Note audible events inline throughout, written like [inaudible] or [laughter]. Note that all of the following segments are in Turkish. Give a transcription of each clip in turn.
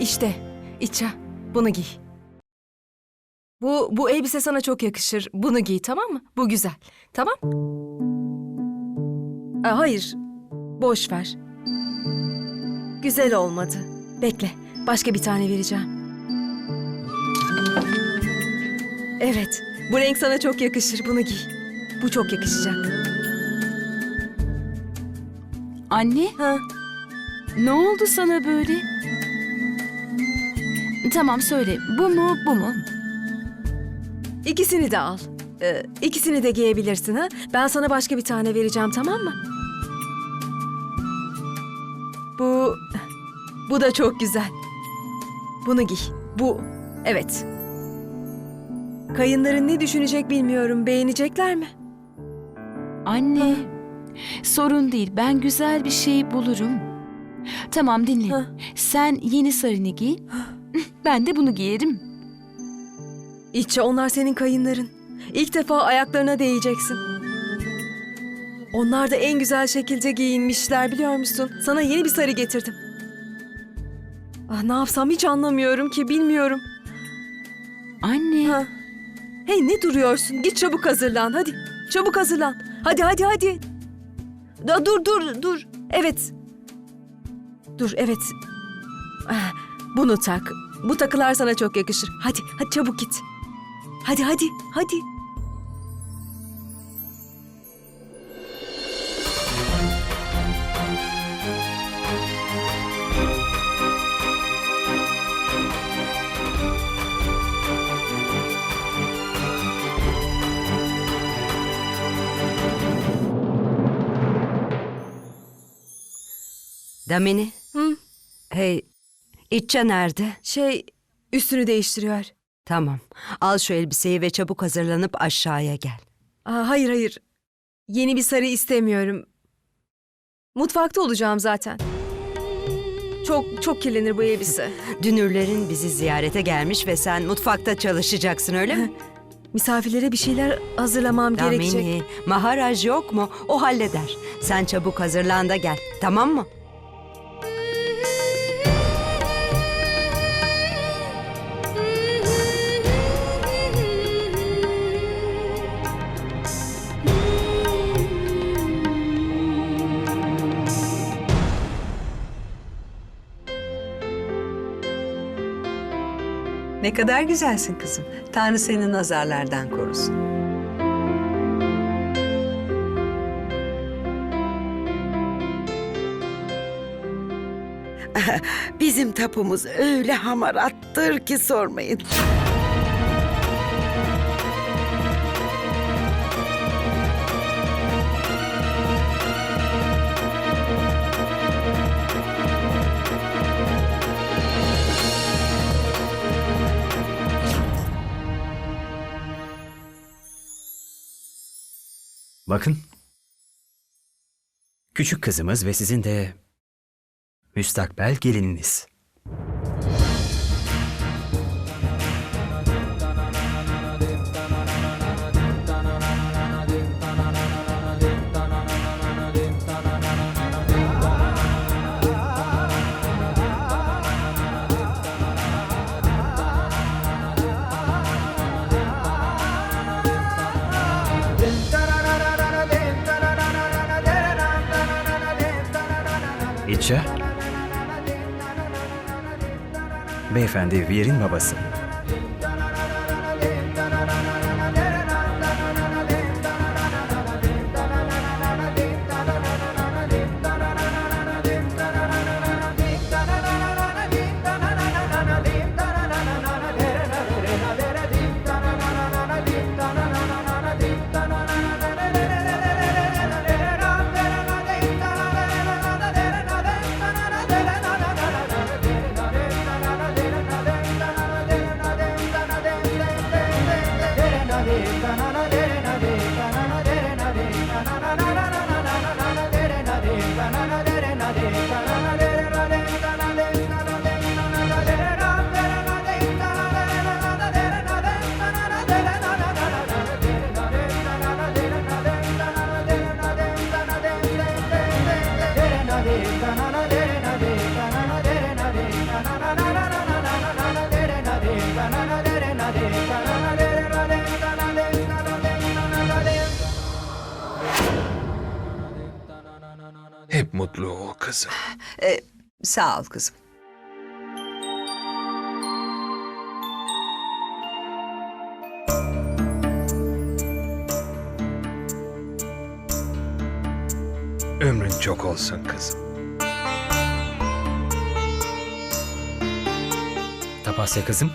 İşte İça bunu giy. Bu, bu elbise sana çok yakışır. Bunu giy tamam mı? Bu güzel. Tamam? Aa, hayır. Boş ver. Güzel olmadı. Bekle. Başka bir tane vereceğim. Evet. Bu renk sana çok yakışır. Bunu giy. Bu çok yakışacak. Anne, Ha? ne oldu sana böyle? Tamam söyle, bu mu, bu mu? İkisini de al. Ee, ikisini de giyebilirsin ha. Ben sana başka bir tane vereceğim tamam mı? Bu bu da çok güzel. Bunu giy. Bu evet. Kayınların ne düşünecek bilmiyorum. Beğenecekler mi? Anne, sorun değil, ben güzel bir şey bulurum. Tamam dinle. Ha. Sen yeni sarını giy, [laughs] ben de bunu giyerim. İçe onlar senin kayınların. İlk defa ayaklarına değeceksin. Onlar da en güzel şekilde giyinmişler biliyor musun? Sana yeni bir sarı getirdim. Ah ne yapsam hiç anlamıyorum ki bilmiyorum. Anne, Ha. Hey ne duruyorsun? Git çabuk hazırlan hadi. Çabuk hazırlan. Hadi hadi hadi. Da, dur dur dur. Evet. Dur evet. Ah, bunu tak. Bu takılar sana çok yakışır. Hadi hadi çabuk git. Hadi hadi hadi. Damini. Hı? Hey, İtça nerede? Şey üstünü değiştiriyor. Tamam. Al şu elbiseyi ve çabuk hazırlanıp aşağıya gel. Aa, hayır hayır. Yeni bir sarı istemiyorum. Mutfakta olacağım zaten. Çok çok kirlenir bu elbise. [laughs] Dünürlerin bizi ziyarete gelmiş ve sen mutfakta çalışacaksın öyle mi? [laughs] Misafirlere bir şeyler hazırlamam gerekecek. Damini, Maharaj yok mu? O halleder. Sen çabuk hazırlan da gel. Tamam mı? Ne kadar güzelsin kızım. Tanrı seni nazarlardan korusun. [laughs] Bizim tapumuz öyle hamarattır ki sormayın. Bakın. Küçük kızımız ve sizin de müstakbel gelininiz. İçe. Beyefendi Vir'in babası. Mutlu ol kızım. Ee, sağ ol kızım. Ömrün çok olsun kızım. Tapasya kızım.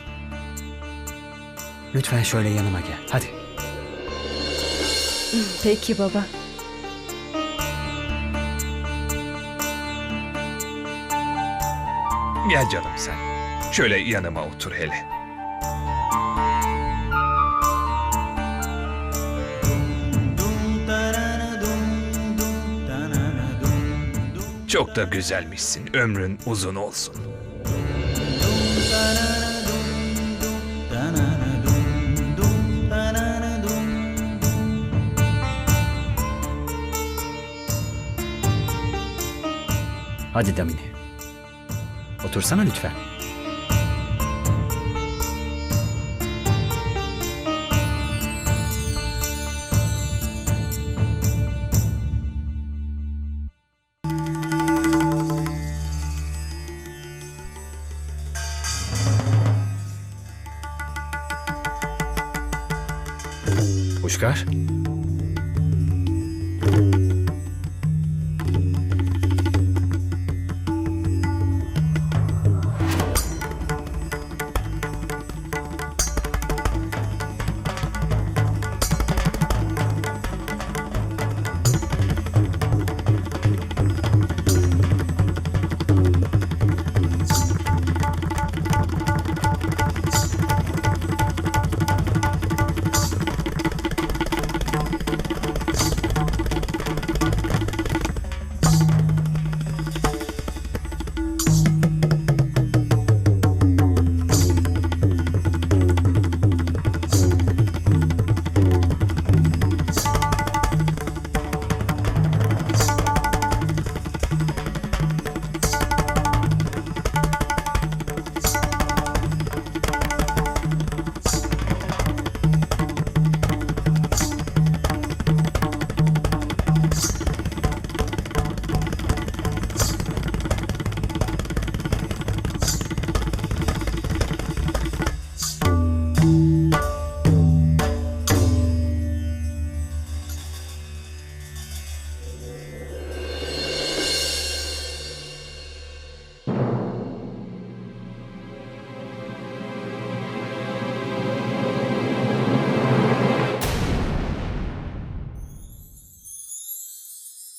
Lütfen şöyle yanıma gel. Hadi. Peki baba. Gel canım sen. Şöyle yanıma otur hele. Çok da güzelmişsin. Ömrün uzun olsun. Hadi Damini. Otursana lütfen. Uşkar.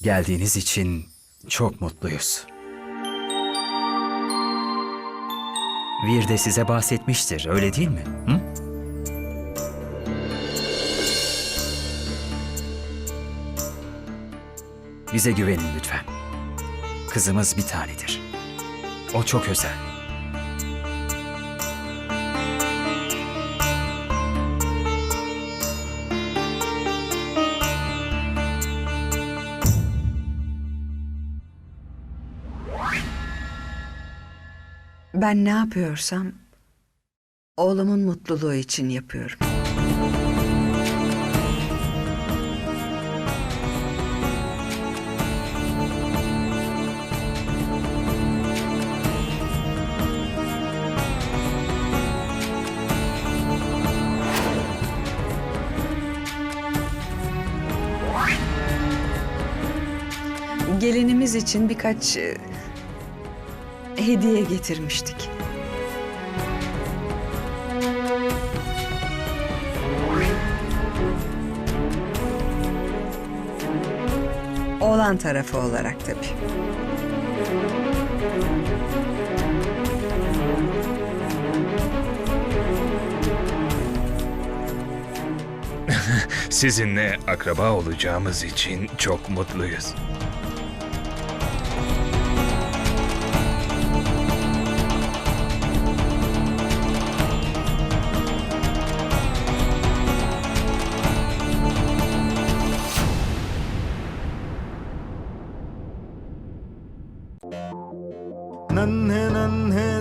Geldiğiniz için çok mutluyuz. Vir de size bahsetmiştir, öyle değil mi? Hı? Bize güvenin lütfen. Kızımız bir tanedir. O çok özel. Ben ne yapıyorsam oğlumun mutluluğu için yapıyorum. Gelinimiz için birkaç e, hediye getirmiştik. Oğlan tarafı olarak tabii. [laughs] Sizinle akraba olacağımız için çok mutluyuz.